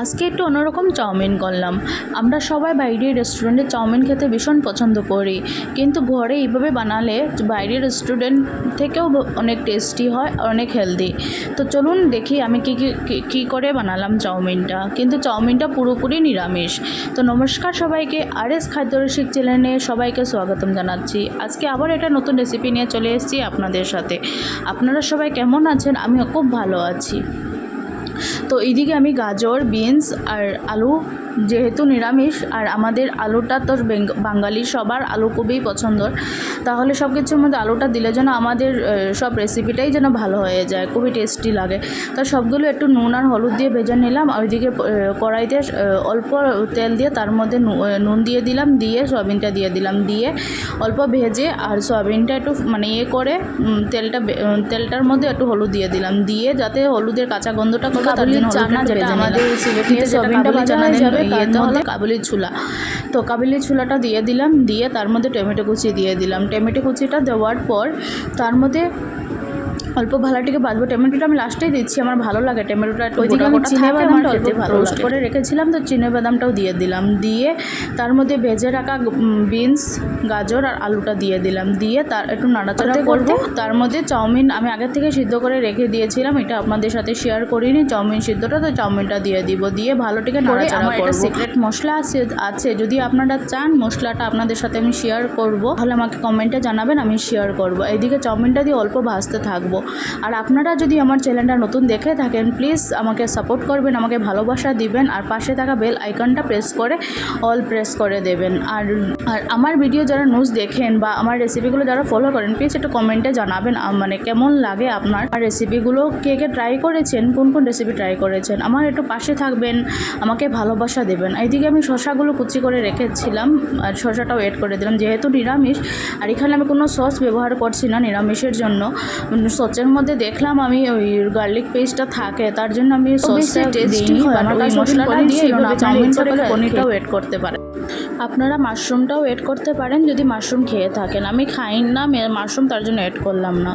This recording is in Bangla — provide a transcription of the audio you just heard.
আজকে একটু অন্যরকম চাউমিন করলাম। আমরা সবাই বাইরের রেস্টুরেন্টে চাউমিন খেতে ভীষণ পছন্দ করি। কিন্তু ঘরে এইভাবে বানালে বাইরের রেস্টুরেন্ট থেকেও অনেক টেস্টি হয়, অনেক হেলদি তো চলুন দেখি আমি কী কী করে বানালাম চাউমিনটা। কিন্তু চাউমিনটা পুরোপুরি নিরামিষ। তো নমস্কার সবাইকে আর এস খাদ্যরসিক চ্যানেলে সবাইকে স্বাগতম জানাচ্ছি। আজকে আবার একটা নতুন রেসিপি নিয়ে চলে এসেছি আপনাদের সাথে। আপনারা সবাই কেমন আছেন? আমি খুব ভালো আছি। তো এইদিকে আমি গাজর, বিনস আর আলু যেহেতু নিরামিষ, আর আমাদের আলুটা তো বাঙালি সবার আলু খুবই পছন্দর। তাহলে সব কিছুর মধ্যে আলুটা দিলে যেন আমাদের সব রেসিপিটাই যেন ভালো হয়ে যায়, খুবই টেস্টি লাগে। তো সবগুলো একটু নুন আর হলুদ দিয়ে ভেজে নিলাম, আর ওইদিকে কড়াইতে অল্প তেল দিয়ে তার মধ্যে নুন দিয়ে দিলাম, দিয়ে সয়াবিনটা দিয়ে দিলাম, দিয়ে অল্প ভেজে আর সয়াবিনটা একটু মানে ইয়ে করে তেলটা তেলটার মধ্যে একটু হলুদ দিয়ে দিলাম, দিয়ে যাতে হলুদের কাঁচা গন্ধটা করবে তার জন্য চানা যেটা আমাদের সিলেটিতে সয়াবিনটা ভাজা যাবে তার মধ্যে কাবুলি ছোলা। তো কাবুলি ছোলাটা দিয়ে দিলাম দিয়ে তার মধ্যে টমেটো কুচি দিয়ে দিলাম। টমেটো কুচিটা দেওয়ার পর তার মধ্যে অল্প ভালাটিকে বাজবো টমেটোটা আমি লাস্টেই দিচ্ছি আমার ভালো লাগে। টমেটোটা ওইদিকে আমি চিনে বাদামটা অল্প ভালো roast করে রেখেছিলাম তো চিনে বাদামটাও দিয়ে দিলাম। দিয়ে তার মধ্যে ভেজে রাখা বিনস গাজর আর আলুটা দিয়ে দিলাম। দিয়ে তার একটু নাড়াচাড়া করতে করব। তার মধ্যে চাউমিন আমি আগে থেকে সিদ্ধ করে রেখে দিয়েছিলাম এটা আপনাদের সাথে শেয়ার করিনি চাউমিন সিদ্ধটা তো চাউমিনটা দিয়ে দিব। দিয়ে ভালোটিকে নাড়াচাড়া করব। সিক্রেট মশলা আছে আছে। যদি আপনারা চান মশলাটা আপনাদের সাথে আমি শেয়ার করব তাহলে আমাকে কমেন্টে জানাবেন আমি শেয়ার করব। এইদিকে চাউমিনটা দিয়ে অল্প ভাজতে থাকব। আর আপনারা যদি আমার চ্যানেলটা নতুন দেখে থাকেন প্লিজ আমাকে সাপোর্ট করবেন, আমাকে ভালোবাসা দিবেন, আর পাশে থাকা বেল আইকনটা প্রেস করে অল প্রেস করে দেবেন। আর আর আমার ভিডিও যারা নিউজ দেখেন বা আমার রেসিপিগুলো যারা ফলো করেন প্লিজ একটু কমেন্টে জানাবেন মানে কেমন লাগে আপনার? আর রেসিপিগুলো কে কে ট্রাই করেছেন, কোন কোন রেসিপি ট্রাই করেছেন? আমার একটু পাশে থাকবেন, আমাকে ভালোবাসা দেবেন। এইদিকে আমি শশাগুলো কুচি করে রেখেছিলাম, আর শশাটাও এড করে দিলাম, যেহেতু নিরামিষ, আর এখানে আমি কোনো সস ব্যবহার করছি না নিরামিষের জন্য সসের মধ্যে দেখলাম আমি ওই গার্লিক পেস্টটা থাকে তার জন্য আমি সসটা টেস্টি হয় আমার মশলাটা দিয়ে এইভাবে চাউমিন করে পনিরটাও এড করতে পারেন। আপনারা মাশরুমটাও এড করতে পারেন যদি মাশরুম খেয়ে থাকেন। আমি খাই না মাশরুম তার জন্য এড করলাম না।